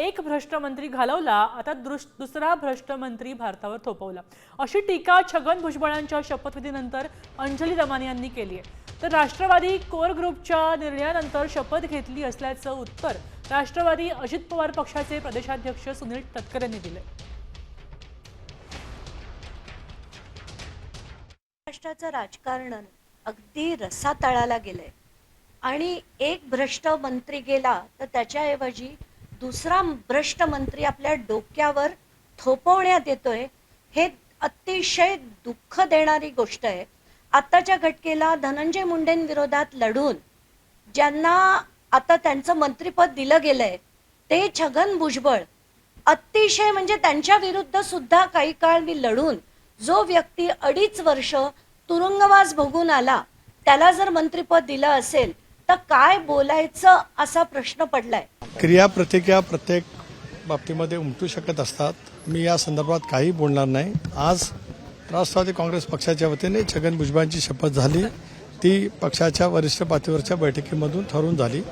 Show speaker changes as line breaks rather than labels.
एक भ्रष्ट मंत्री घालवला आता दृश- दुसरा भ्रष्ट मंत्री भारतावर थोपवला. अशी टीका छगन भुजबळांच्या शपथविधीनंतर अंजली दमाने यांनी केली आहे. तर राष्ट्रवादी कोर ग्रुपच्या निर्णयानंतर शपथ घेतली असल्याचं उत्तर राष्ट्रवादी अजित पवार पक्षाचे प्रदेशाध्यक्ष सुनील तटकरे यांनी दिले
महाराष्ट्राचं राजकारण अगदी रसातळाला गेलंय. आणि एक भ्रष्ट मंत्री गेला तर त्याच्याऐवजी दुसरा भ्रष्ट मंत्री आपल्या डोक्यावर थोपवण्यात येतोय हे अतिशय दुःख देणारी गोष्ट आहे. आत्ताच्या घटकेला धनंजय मुंडेंविरोधात लढून ज्यांना आता त्यांचं मंत्रिपद दिलं गेलंय ते छगन भुजबळ अतिशय म्हणजे त्यांच्या विरुद्ध सुद्धा काही काळ मी लढून जो व्यक्ती अडीच वर्ष तुरुंगवास भोगून आला त्याला जर मंत्रिपद दिलं असेल तर काय बोलायचं असा प्रश्न पडलाय.
क्रिया प्रतिक्रिया प्रत्येक बाबतीमध्ये उमटू शकत असतात. मी या संदर्भात काही बोलणार नाही. आज राष्ट्रवादी काँग्रेस पक्षाच्या वतीने छगन भुजबळांची शपथ झाली. ती पक्षाच्या वरिष्ठ पातळीवरच्या बैठकीमधून ठरवून झाली.